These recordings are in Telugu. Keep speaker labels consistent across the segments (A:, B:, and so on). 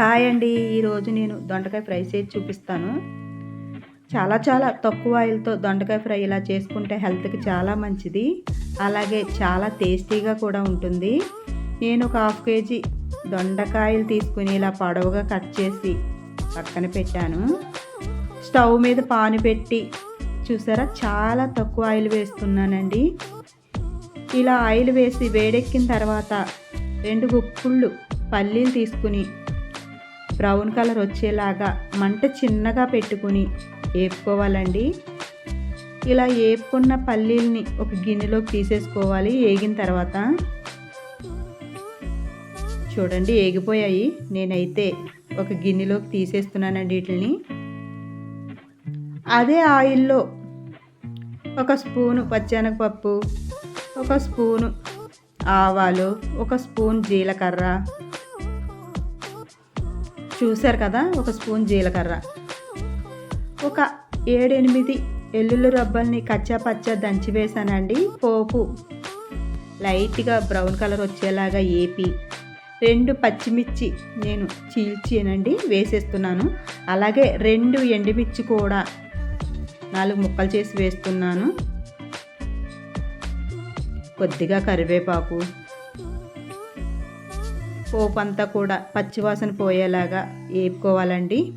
A: హాయ్ అండి. ఈరోజు నేను దొండకాయ ఫ్రై చేసి చూపిస్తాను. చాలా చాలా తక్కువ ఆయిల్తో దొండకాయ ఫ్రై ఇలా చేసుకుంటే హెల్త్కి చాలా మంచిది. అలాగే చాలా టేస్టీగా కూడా ఉంటుంది. నేను ఒక హాఫ్ కేజీ దొండకాయలు తీసుకుని ఇలా పొడవుగా కట్ చేసి పక్కన పెట్టాను. స్టవ్ మీద పాను పెట్టి చూసారా? చాలా తక్కువ ఆయిల్ వేస్తున్నానండి. ఇలా ఆయిల్ వేసి వేడెక్కిన తర్వాత రెండు గుప్పుళ్ళు పల్లీలు తీసుకుని బ్రౌన్ కలర్ వచ్చేలాగా మంట చిన్నగా పెట్టుకుని వేపుకోవాలండి ఇలా వేపుకున్న పల్లీల్ని ఒక గిన్నెలోకి తీసేసుకోవాలి. వేగిన తర్వాత చూడండి ఏగిపోయాయి. నేనైతే ఒక గిన్నెలోకి తీసేస్తున్నానండి వీటిని అదే ఆయిల్లో ఒక స్పూను పచ్చనగపప్పు ఒక స్పూను ఆవాలు ఒక స్పూన్ జీలకర్ర చూశారు కదా ఒక స్పూన్ జీలకర్ర. ఒక ఏడెనిమిది ఎల్లుల్లి రబ్బల్ని కచ్చా పచ్చా దంచి వేసానండి. పోపు లైట్గా బ్రౌన్ కలర్ వచ్చేలాగా ఏపి. రెండు పచ్చిమిర్చి నేను చీల్చేనండి వేసేస్తున్నాను. అలాగే రెండు ఎండుమిర్చి కూడా నాలుగు ముక్కలు చేసి వేస్తున్నాను. కొద్దిగా కరివేపాకు పోపు అంతా కూడా పచ్చివాసన పోయేలాగా వేపుకోవాలండి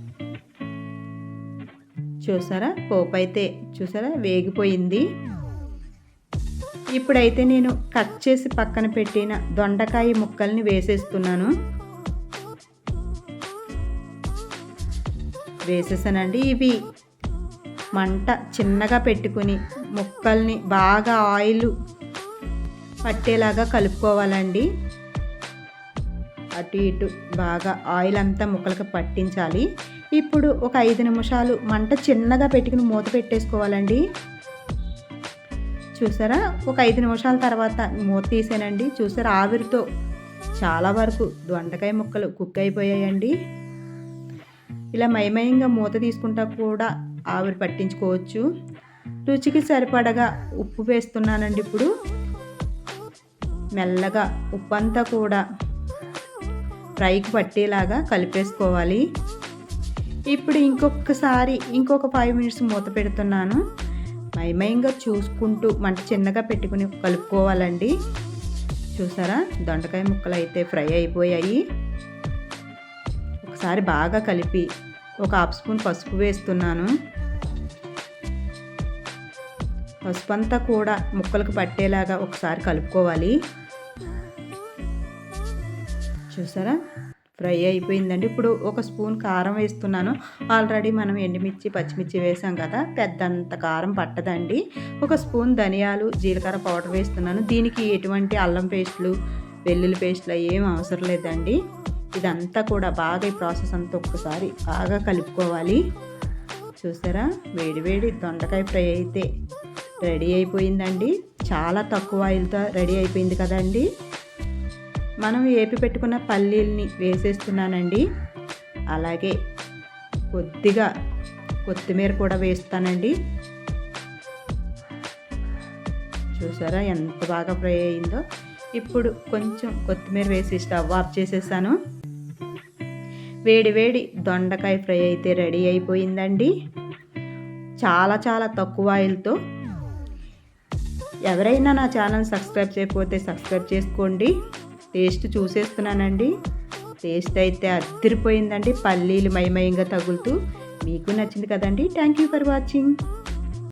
A: చూసారా? పోపు అయితే చూసారా? వేగిపోయింది. ఇప్పుడైతే నేను కట్ చేసి పక్కన పెట్టిన దొండకాయ ముక్కల్ని వేసేస్తున్నాను. వేసేసానండి. ఇవి మంట చిన్నగా పెట్టుకుని ముక్కల్ని బాగా ఆయిల్ పట్టేలాగా కలుపుకోవాలండి. అటు ఇటు బాగా ఆయిల్ అంతా ముక్కలకు పట్టించాలి. ఇప్పుడు ఒక ఐదు నిమిషాలు మంట చిన్నగా పెట్టుకుని మూత పెట్టేసుకోవాలండి. చూసారా? ఒక ఐదు నిమిషాల తర్వాత మూత తీసానండి. చూసారా? ఆవిరితో చాలా వరకు దొండకాయ ముక్కలు కుక్ అయిపోయాయండి. ఇలా మయమయంగా మూత తీసుకుంటా కూడా ఆవిరి పట్టించుకోవచ్చు. రుచికి సరిపడగా ఉప్పు వేస్తున్నానండి ఇప్పుడు. మెల్లగా ఉప్పు అంతా కూడా ఫ్రైకి పట్టేలాగా కలిపేసుకోవాలి. ఇప్పుడు ఇంకొకసారి ఇంకొక ఫైవ్ మినిట్స్ మూత పెడుతున్నాను. మైమయంగా చూసుకుంటూ మంట చిన్నగా పెట్టుకుని కలుపుకోవాలండి. చూసారా? దొండకాయ ముక్కలు అయితే ఫ్రై అయిపోయాయి. ఒకసారి బాగా కలిపి ఒక హాఫ్ స్పూన్ పసుపు వేస్తున్నాను. పసుపు అంతా కూడా ముక్కలకు పట్టేలాగా ఒకసారి కలుపుకోవాలి. చూసారా? ఫ్రై అయిపోయిందండి. ఇప్పుడు ఒక స్పూన్ కారం వేస్తున్నాను. ఆల్రెడీ మనం ఎండుమిర్చి పచ్చిమిర్చి వేసాం కదా పెద్దంత కారం పట్టదండి. ఒక స్పూన్ ధనియాలు జీలకర్ర పౌడర్ వేస్తున్నాను. దీనికి ఎటువంటి అల్లం పేస్ట్లు వెల్లుల్లి పేస్ట్లు ఏం అవసరం లేదండి. ఇదంతా కూడా బాగా ఈ ప్రాసెస్ అంతా ఒక్కసారి బాగా కలుపుకోవాలి. చూసారా? వేడివేడి దొండకాయ ఫ్రై అయితే రెడీ అయిపోయిందండి. చాలా తక్కువ ఆయిల్తో రెడీ అయిపోయింది కదండి. మనం ఏపి పెట్టుకున్న పల్లీల్ని వేసేస్తున్నానండి. అలాగే కొద్దిగా కొత్తిమీర కూడా వేస్తానండి. చూసారా ఎంత బాగా ఫ్రై అయిందో? ఇప్పుడు కొంచెం కొత్తిమీర వేసి స్టవ్ ఆఫ్ చేసేసాను. వేడి వేడి దొండకాయ ఫ్రై అయితే రెడీ అయిపోయిందండి. చాలా చాలా తక్కువ ఆయిల్తో. ఎవరైనా నా ఛానల్ సబ్స్క్రైబ్ చేయకపోతే సబ్స్క్రైబ్ చేసుకోండి. టేస్ట్ చూసేస్తున్నానండి. టేస్ట్ అయితే అద్దరిపోయిందండి పల్లీలు మయమయంగా తగులుతూ మీకు నచ్చింది కదండి. Thank you for watching